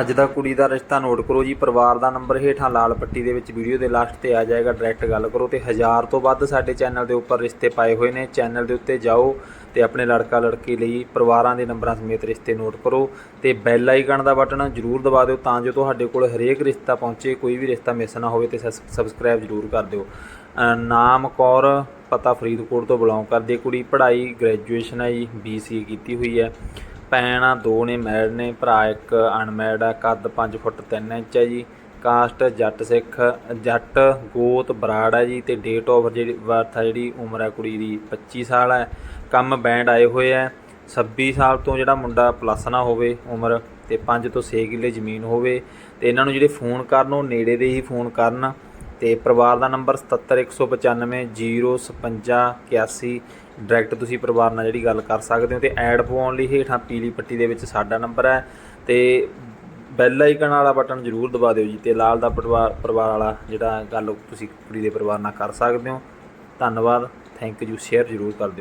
ਅੱਜ ਦਾ ਕੁੜੀ ਦਾ ਰਿਸ਼ਤਾ ਨੋਟ ਕਰੋ ਜੀ, ਪਰਿਵਾਰ ਦਾ ਨੰਬਰ ਹੇਠਾਂ ਲਾਲ ਪੱਟੀ ਦੇ ਵਿੱਚ ਵੀਡੀਓ ਦੇ ਲਾਸਟ ਤੇ ਆ ਜਾਏਗਾ ਡਾਇਰੈਕਟ ਗੱਲ ਕਰੋ ਤੇ ਹਜ਼ਾਰ ਤੋਂ ਵੱਧ ਸਾਡੇ ਚੈਨਲ ਦੇ ਉੱਪਰ ਰਿਸ਼ਤੇ ਪਾਏ ਹੋਏ ਨੇ। ਚੈਨਲ ਦੇ ਉੱਤੇ ਜਾਓ ਤੇ ਆਪਣੇ ਲੜਕਾ ਲੜਕੀ ਲਈ ਪਰਿਵਾਰਾਂ ਦੇ ਨੰਬਰਾਂ ਸਮੇਤ ਰਿਸ਼ਤੇ ਨੋਟ ਕਰੋ ਤੇ ਬੈਲ ਆਈਕਨ ਦਾ ਬਟਨ ਜ਼ਰੂਰ ਦਬਾ ਦਿਓ ਤਾਂ ਜੋ ਤੁਹਾਡੇ ਕੋਲ ਹਰੇਕ ਰਿਸ਼ਤਾ ਪਹੁੰਚੇ, ਕੋਈ ਵੀ ਰਿਸ਼ਤਾ ਮਿਸ ਨਾ ਹੋਵੇ ਤੇ ਸਬਸਕ੍ਰਾਈਬ ਜ਼ਰੂਰ ਕਰ ਦਿਓ। ਨਾਮ ਕੌਰ ਪਤਾ ਫਰੀਦਕੋਟ ਤੋਂ ਬਿਲੋਂਗ ਕਰਦੀ ਕੁੜੀ, ਪੜ੍ਹਾਈ ਗ੍ਰੈਜੂਏਸ਼ਨ ਹੈ ਜੀ ਬੀਸੀਏ ਕੀਤੀ ਹੋਈ ਹੈ। ਭੈਣ ਆ, ਦੋ ਨੇ ਮੈਰਿਡ ਨੇ, ਭਰਾ ਇੱਕ ਅਨਮੈਰਿਡ ਹੈ ਕੱਦ 5 ਫੁੱਟ 3 ਇੰਚ ਹੈ ਜੀ। ਕਾਸਟ ਜੱਟ ਸਿੱਖ, ਜੱਟ, ਗੋਤ, ਬਰਾੜ ਹੈ ਜੀ ਤੇ ਡੇਟ ਆਫ ਜਿਹੜੀ ਬਰਥ ਹੈ ਜਿਹੜੀ ਉਮਰ ਹੈ ਕੁੜੀ ਦੀ 25 ਸਾਲ ਹੈ ਕੰਮ ਬੈਂਡ ਆਏ ਹੋਏ ਹੈ 26 ਸਾਲ ਤੋਂ ਜਿਹੜਾ ਮੁੰਡਾ ਪਲੱਸ ਨਾ ਹੋਵੇ ਉਮਰ ਤੇ 5 ਤੋਂ 6 ਕਿੱਲੇ ਜ਼ਮੀਨ ਹੋਵੇ ਤੇ ਇਹਨਾਂ ਨੂੰ ਜਿਹੜੇ ਫੋਨ ਕਰਨ, ਉਹ ਨੇੜੇ ਦੇ ਹੀ ਫੋਨ ਕਰਨ। ਤੇ ਪਰਿਵਾਰ ਦਾ ਨੰਬਰ 77195 05681 ਡਾਇਰੈਕਟ ਤੁਸੀਂ ਪਰਿਵਾਰ ਨਾਲ ਜਿਹੜੀ ਗੱਲ ਕਰ ਸਕਦੇ ਹੋ ਤੇ ਐਡ ਪਵਾਉਣ ਲਈ ਹੇਠਾਂ ਪੀਲੀ ਪੱਟੀ ਦੇ ਵਿੱਚ ਸਾਡਾ ਨੰਬਰ ਹੈ ਤੇ ਬੈਲ ਆਈਕਨ ਵਾਲਾ ਬਟਨ ਜ਼ਰੂਰ ਦਬਾ ਦਿਓ ਜੀ ਤੇ ਲਾਲ ਦਾ ਪਰਿਵਾਰ ਪਰਿਵਾਰ ਵਾਲਾ ਜਿਹੜਾ ਗੱਲ ਤੁਸੀਂ ਕੁੜੀ ਦੇ ਪਰਿਵਾਰ ਨਾਲ ਕਰ ਸਕਦੇ ਹੋ। ਧੰਨਵਾਦ ਥੈਂਕ ਯੂ ਸ਼ੇਅਰ ਜ਼ਰੂਰ ਕਰ ਦਿਓ।